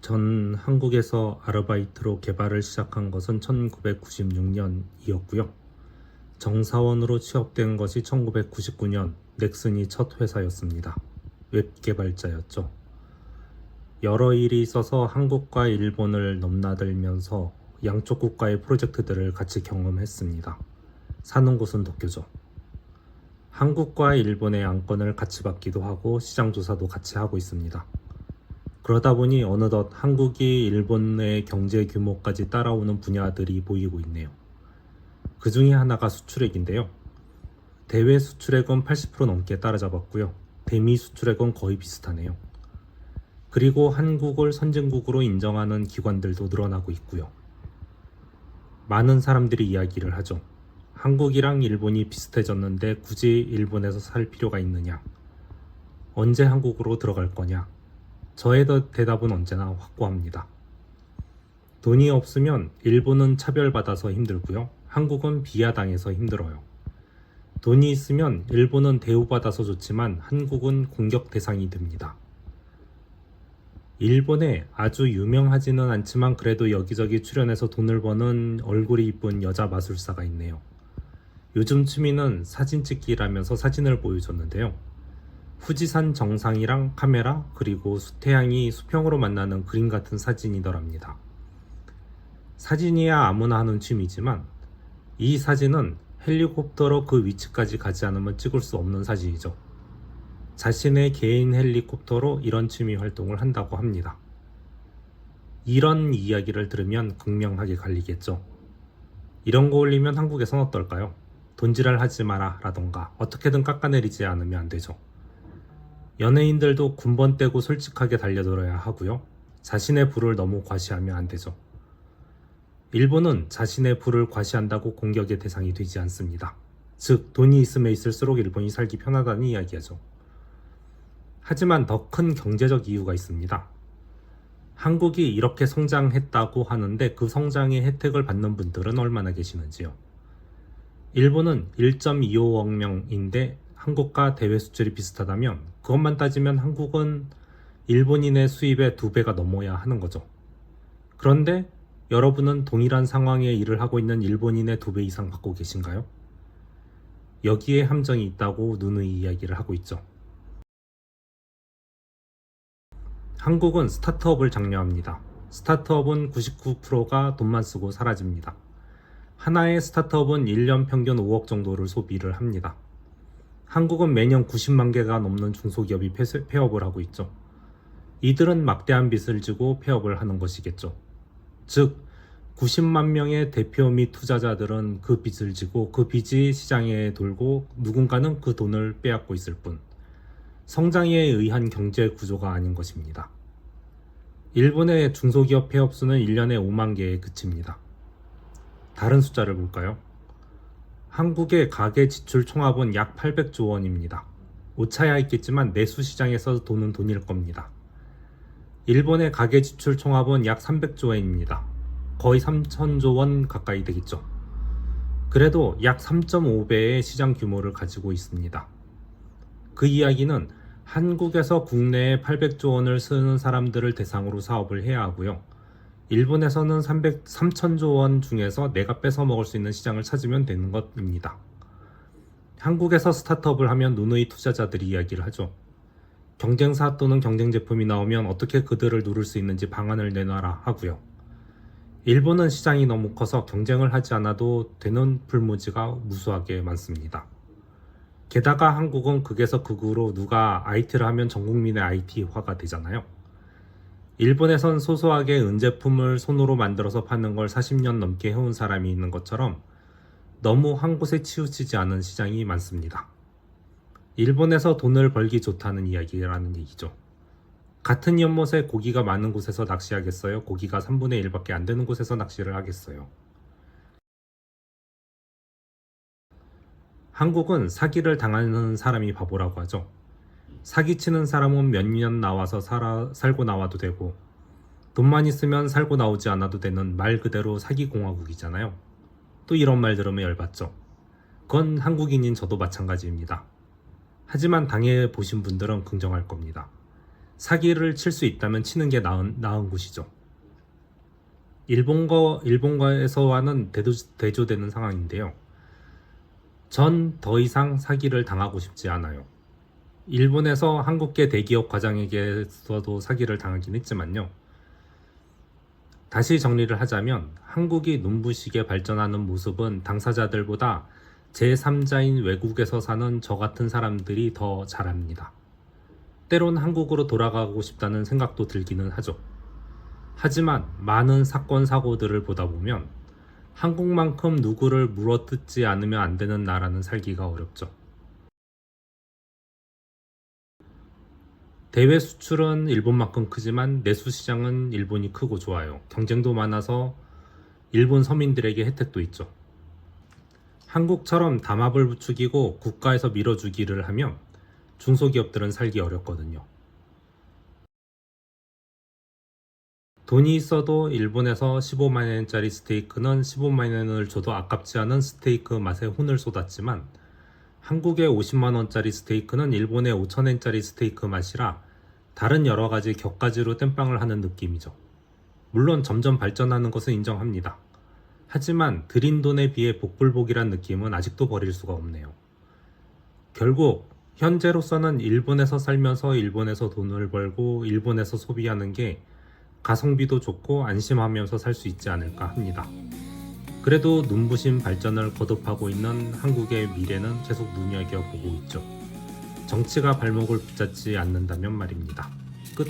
전 한국에서 아르바이트로 개발을 시작한 것은 1996년이었고요. 정사원으로 취업된 것이 1999년 넥슨이 첫 회사였습니다. 웹 개발자였죠. 여러 일이 있어서 한국과 일본을 넘나들면서 양쪽 국가의 프로젝트들을 같이 경험했습니다. 사는 곳은 도쿄죠. 한국과 일본의 안건을 같이 받기도 하고 시장 조사도 같이 하고 있습니다. 그러다 보니 어느덧 한국이 일본의 경제 규모까지 따라오는 분야들이 보이고 있네요. 그 중에 하나가 수출액인데요. 대외 수출액은 80% 넘게 따라잡았고요. 대미 수출액은 거의 비슷하네요. 그리고 한국을 선진국으로 인정하는 기관들도 늘어나고 있고요. 많은 사람들이 이야기를 하죠. 한국이랑 일본이 비슷해졌는데 굳이 일본에서 살 필요가 있느냐? 언제 한국으로 들어갈 거냐? 저의 더 대답은 언제나 확고합니다. 돈이 없으면 일본은 차별받아서 힘들고요. 한국은 비하당해서 힘들어요. 돈이 있으면 일본은 대우받아서 좋지만 한국은 공격 대상이 됩니다. 일본에 아주 유명하지는 않지만 그래도 여기저기 출연해서 돈을 버는 얼굴이 이쁜 여자 마술사가 있네요. 요즘 취미는 사진 찍기라면서 사진을 보여줬는데요. 후지산 정상이랑 카메라 그리고 태양이 수평으로 만나는 그림 같은 사진이더랍니다. 사진이야 아무나 하는 취미지만 이 사진은 헬리콥터로 그 위치까지 가지 않으면 찍을 수 없는 사진이죠. 자신의 개인 헬리콥터로 이런 취미 활동을 한다고 합니다. 이런 이야기를 들으면 극명하게 갈리겠죠. 이런 거 올리면 한국에선 어떨까요? 돈지랄 하지 마라 라던가 어떻게든 깎아내리지 않으면 안 되죠. 연예인들도 군번 떼고 솔직하게 달려들어야 하고요. 자신의 부를 너무 과시하면 안 되죠. 일본은 자신의 부를 과시한다고 공격의 대상이 되지 않습니다. 즉, 돈이 있으면 있을수록 일본이 살기 편하다는 이야기죠. 하지만 더 큰 경제적 이유가 있습니다. 한국이 이렇게 성장했다고 하는데 그 성장의 혜택을 받는 분들은 얼마나 계시는지요? 일본은 1.25억 명인데 한국과 대외 수출이 비슷하다면 그것만 따지면 한국은 일본인의 수입의 두 배가 넘어야 하는 거죠. 그런데 여러분은 동일한 상황의 일을 하고 있는 일본인의 두 배 이상 받고 계신가요? 여기에 함정이 있다고 누누이 이야기를 하고 있죠. 한국은 스타트업을 장려합니다. 스타트업은 99%가 돈만 쓰고 사라집니다. 하나의 스타트업은 1년 평균 5억 정도를 소비를 합니다. 한국은 매년 90만 개가 넘는 중소기업이 폐업을 하고 있죠. 이들은 막대한 빚을 지고 폐업을 하는 것이겠죠. 즉, 90만 명의 대표 및 투자자들은 그 빚을 지고 그 빚이 시장에 돌고 누군가는 그 돈을 빼앗고 있을 뿐 성장에 의한 경제 구조가 아닌 것입니다. 일본의 중소기업 폐업 수는 1년에 5만 개에 그칩니다. 다른 숫자를 볼까요? 한국의 가계 지출 총합은 약 800조 원입니다. 오차야 있겠지만 내수 시장에서 도는 돈일 겁니다. 일본의 가계 지출 총합은 약 300조 원입니다. 거의 3천조 원 가까이 되겠죠. 그래도 약 3.5배의 시장 규모를 가지고 있습니다. 그 이야기는 한국에서 국내에 800조 원을 쓰는 사람들을 대상으로 사업을 해야 하고요. 일본에서는 300, 3천조 원 중에서 내가 뺏어 먹을 수 있는 시장을 찾으면 되는 것입니다. 한국에서 스타트업을 하면 누누이 투자자들이 이야기를 하죠. 경쟁사 또는 경쟁 제품이 나오면 어떻게 그들을 누를 수 있는지 방안을 내놔라 하고요. 일본은 시장이 너무 커서 경쟁을 하지 않아도 되는 풀무지가 무수하게 많습니다. 게다가 한국은 극에서 극으로 누가 IT를 하면 전 국민의 IT화가 되잖아요. 일본에선 소소하게 은제품을 손으로 만들어서 파는 걸 40년 넘게 해온 사람이 있는 것처럼 너무 한 곳에 치우치지 않은 시장이 많습니다. 일본에서 돈을 벌기 좋다는 이야기라는 얘기죠. 같은 연못에 고기가 많은 곳에서 낚시하겠어요? 고기가 3분의 1밖에 안 되는 곳에서 낚시를 하겠어요? 한국은 사기를 당하는 사람이 바보라고 하죠. 사기치는 사람은 몇 년 나와서 살아, 살고 나와도 되고 돈만 있으면 살고 나오지 않아도 되는 말 그대로 사기공화국이잖아요. 또 이런 말 들으면 열받죠. 그건 한국인인 저도 마찬가지입니다. 하지만 당해 보신 분들은 긍정할 겁니다. 사기를 칠 수 있다면 치는 게 나은, 나은 곳이죠. 일본과, 일본과에서와는 대조, 대조되는 상황인데요. 전 더 이상 사기를 당하고 싶지 않아요. 일본에서 한국계 대기업 과장에게서도 사기를 당하긴 했지만요. 다시 정리를 하자면 한국이 눈부시게 발전하는 모습은 당사자들보다 제3자인 외국에서 사는 저 같은 사람들이 더 잘합니다. 때론 한국으로 돌아가고 싶다는 생각도 들기는 하죠. 하지만 많은 사건 사고들을 보다 보면 한국만큼 누구를 물어뜯지 않으면 안 되는 나라는 살기가 어렵죠. 대외 수출은 일본만큼 크지만 내수 시장은 일본이 크고 좋아요. 경쟁도 많아서 일본 서민들에게 혜택도 있죠. 한국처럼 담합을 부추기고 국가에서 밀어주기를 하면 중소기업들은 살기 어렵거든요. 돈이 있어도 일본에서 15만엔짜리 스테이크는 15만엔을 줘도 아깝지 않은 스테이크 맛에 혼을 쏟았지만 한국의 50만원짜리 스테이크는 일본의 5천엔짜리 스테이크 맛이라 다른 여러 가지 격가지로 땜빵을 하는 느낌이죠. 물론 점점 발전하는 것은 인정합니다. 하지만 들인 돈에 비해 복불복이란 느낌은 아직도 버릴 수가 없네요. 결국 현재로서는 일본에서 살면서 일본에서 돈을 벌고 일본에서 소비하는 게 가성비도 좋고 안심하면서 살 수 있지 않을까 합니다. 그래도 눈부신 발전을 거듭하고 있는 한국의 미래는 계속 눈여겨보고 있죠. 정치가 발목을 붙잡지 않는다면 말입니다. 끝.